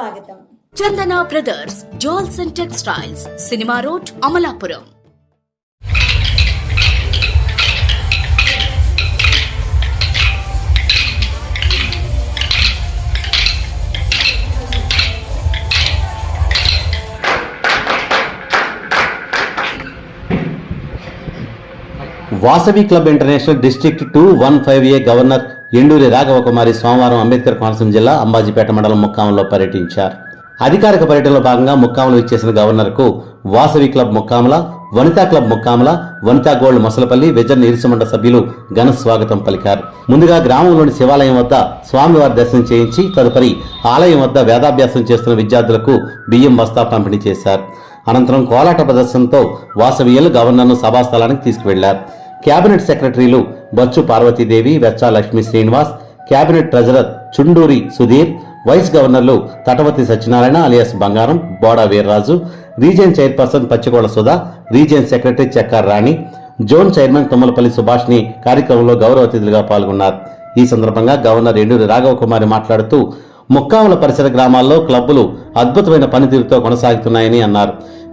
స్వాగతం. Chandana brothers jewels and textiles cinema road Amalapuram. Vasavi club international district two one five A governor Enduri Raghava Kumari సోమవారం అంబేద్కర్ కోనసీమ జిల్లా అంబాజీపేట మండలం ముక్కాంలో పర్యటించారు. అధికారిక పర్యటనలో భాగంగా ముక్కాములు ఇచ్చేసిన గవర్నర్కు Vasavi club Mukkamala Vanitha club Mukkamala Vanitha gold Mosalapalli vision Irusumanda సభ్యులు ఘన స్వాగతం పలికారు. ముందుగా గ్రామంలోని శివాలయం వద్ద స్వామివారి దర్శనం చేయించి తదుపరి ఆలయం వద్ద వేదాభ్యాసం చేస్తున్న విద్యార్థులకు బియ్యం బస్తా పంపిణీ చేశారు. అనంతరం కోలాట ప్రదర్శనతో వాసవీయులు గవర్నర్ను సభాస్థలానికి తీసుకువెళ్ళారు. కేబినెట్ సెక్రటరీలు Bachchu Parvathi Devi Vechcha Lakshmi Srinivas cabinet treasurer Chunduri Sudheer vice గవర్నర్లు తటవతి Satyanarayana alias Bangaram Boda Veerraju region chairperson Pachchikolla Sudha region secretary Chekkar Rani zone chairman Tummalapalli Subhashini కార్యక్రమంలో గౌరవ అతిథులుగా పాల్గొన్నారు. ఈ సందర్భంగా గవర్నర్ ఎండూరి రాఘవ కుమారి మాట్లాడుతూ ముక్కాముల పరిసర గ్రామాల్లో క్లబ్బులు అద్భుతమైన పనితీరుతో కొనసాగుతున్నాయని అన్నారు.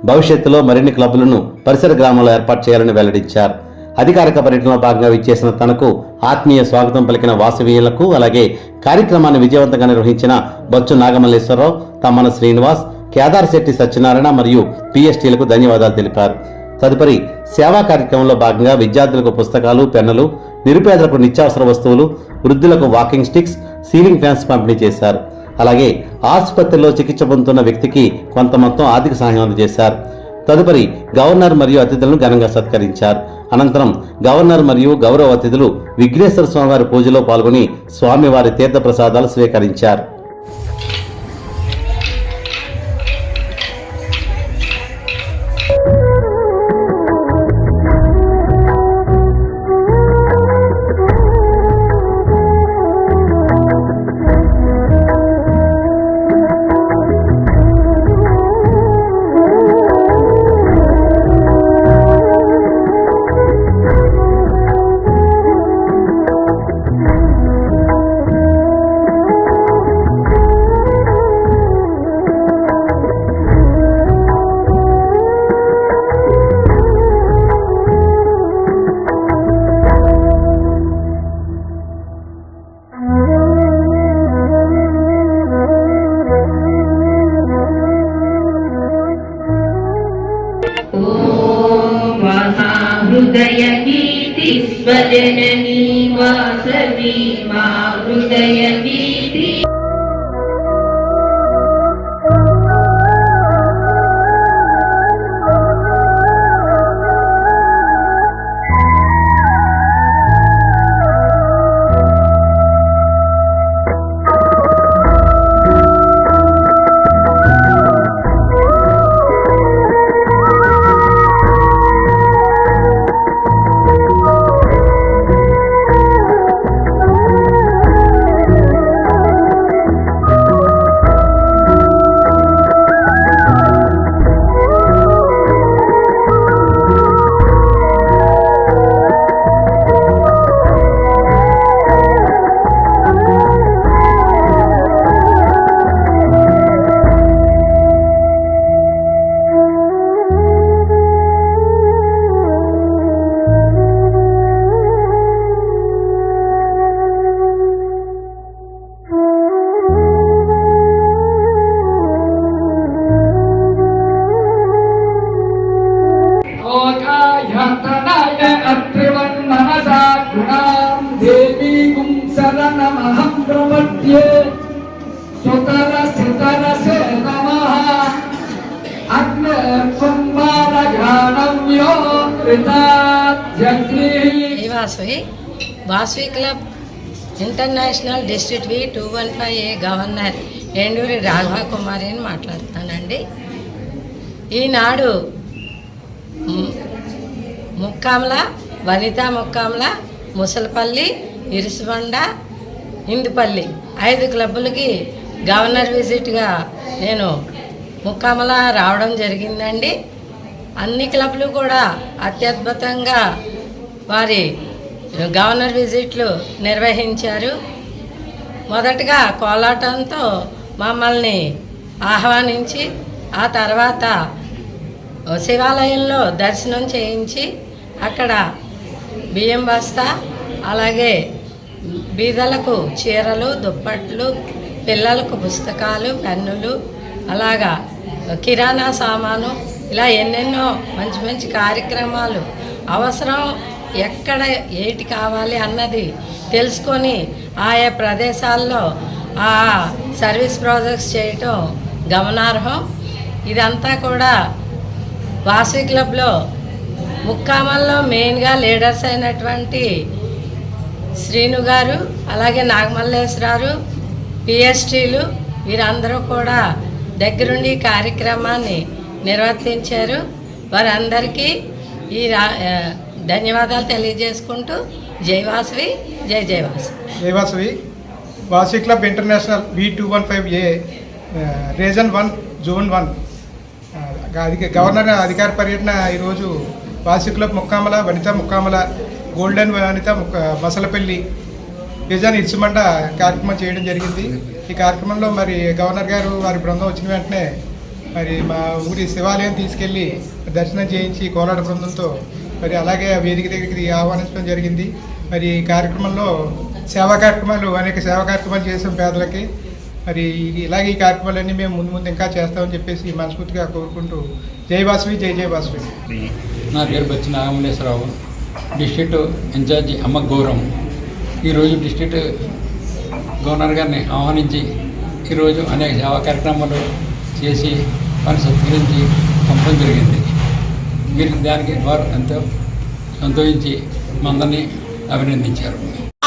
భవిష్యత్తులో మరిన్ని క్లబ్బులను పరిసర గ్రామాల్లో ఏర్పాటు చేయాలని వెల్లడించారు. అధికారిక పర్యటనలో భాగంగా విచ్చేసిన తనకు ఆత్మీయ స్వాగతం పలికిన వాసవీయులకు అలాగే కార్యక్రమాన్ని విజయవంతంగా నిర్వహించిన బొచ్చు నాగమల్లేశ్వరరావు తమ్మన శ్రీనివాస్ కేదార్ శెట్టి సత్యనారాయణ మరియు పిఎస్టీలకు ధన్యవాదాలు తెలిపారు. తదుపరి సేవా కార్యక్రమంలో భాగంగా విద్యార్థులకు పుస్తకాలు పెన్నులు నిరుపేదలకు నిత్యావసర వస్తువులు వృద్ధులకు వాకింగ్ స్టిక్స్ సీలింగ్ ఫ్యాన్స్ పంపిణీ చేశారు. అలాగే ఆసుపత్రిలో చికిత్స పొందుతున్న వ్యక్తికి కొంత మొత్తం ఆర్థిక సహాయం అందజేశారు. తదుపరి గవర్నర్ మరియు అతిథులను ఘనంగా సత్కరించారు. అనంతరం గవర్నర్ మరియు గౌరవ అతిథులు విఘ్నేశ్వర స్వామివారి పూజలో పాల్గొని స్వామివారి తీర్థ ప్రసాదాలు हृदय गीति स्वजननी वासवी मा हृदय गीति Vasavi Vasavi club international district V two one five A governor Enduri Raghava Kumari అని మాట్లాడుతానండి ఈనాడు ముక్కాంల వనితా ముక్కాంల ముసలపల్లి ఇరుసుబండ ఇందుపల్లి ఐదు క్లబ్బులకి గవర్నర్ విజిట్గా నేను ముక్కామల రావడం జరిగిందండి. అన్ని క్లబ్లు కూడా అత్యద్భుతంగా వారి గవర్నర్ విజిట్లు నిర్వహించారు. మొదటగా కోలాటంతో మమ్మల్ని ఆహ్వానించి ఆ తర్వాత శివాలయంలో దర్శనం చేయించి అక్కడ బియ్యం బస్తా అలాగే బీదలకు చీరలు దుప్పట్లు పిల్లలకు పుస్తకాలు పెన్నులు అలాగా కిరాణా సామాను ఇలా ఎన్నెన్నో మంచి మంచి కార్యక్రమాలు అవసరం ఎక్కడ ఏటి కావాలి అన్నది తెలుసుకొని ఆయా ప్రదేశాల్లో ఆ సర్వీస్ ప్రాజెక్ట్స్ చేయటం గమనార్హం. ఇదంతా కూడా వాసవి క్లబ్లో ముక్కామల్లో మెయిన్గా లీడర్స్ అయినటువంటి శ్రీను గారు అలాగే నాగమల్లేశ్వరారు పిఎస్టీలు వీరందరూ కూడా దగ్గరుండి కార్యక్రమాన్ని నిర్వర్తించారు. వారందరికీ ఈ ధన్యవాదాలు తెలియజేసుకుంటూ జైవాసవి జై జైవాసవి జైవాసవి జయవాసవి Vasavi. Club international V two one five A region one zone one. Governor అధికార పర్యటన ఈరోజు Vasavi club Mukkamala Vanitha Mukkamala golden Vanitha Basalapalli Masalapalli vision Ichchumanda కార్యక్రమం చేయడం జరిగింది. ఈ కార్యక్రమంలో మరి గవర్నర్ గారు వారి బృందం వచ్చిన వెంటనే మరి మా ఊరి శివాలయం తీసుకెళ్ళి దర్శనం చేయించి కోలాట బృందంతో మరి అలాగే ఆ వేదిక దగ్గరికి ఆహ్వానించడం జరిగింది. మరి ఈ కార్యక్రమంలో సేవా కార్యక్రమాలు అనేక సేవా కార్యక్రమాలు చేసాం పేదలకి. మరి ఇలాగే ఈ కార్యక్రమాలన్నీ మేము ముందు ముందు ఇంకా చేస్తామని చెప్పేసి మనస్ఫూర్తిగా కోరుకుంటూ జై వాసవి జై జై వాసవి. నా పేరు బచ్చి నాగమల్లేశ్వరరావు డిస్ట్రిక్ట్ ఇన్ఛార్జి అమ్మ గౌరవం. ఈరోజు డిస్ట్రిక్ట్ గవర్నర్ గారిని ఆహ్వానించి ఈరోజు అనేక సేవా కార్యక్రమాలు చేసి వారిని సత్కరించి పంపడం జరిగింది. మీరు దానికి వారు ఎంతో సంతోషించి మందరినీ అభినందించారు.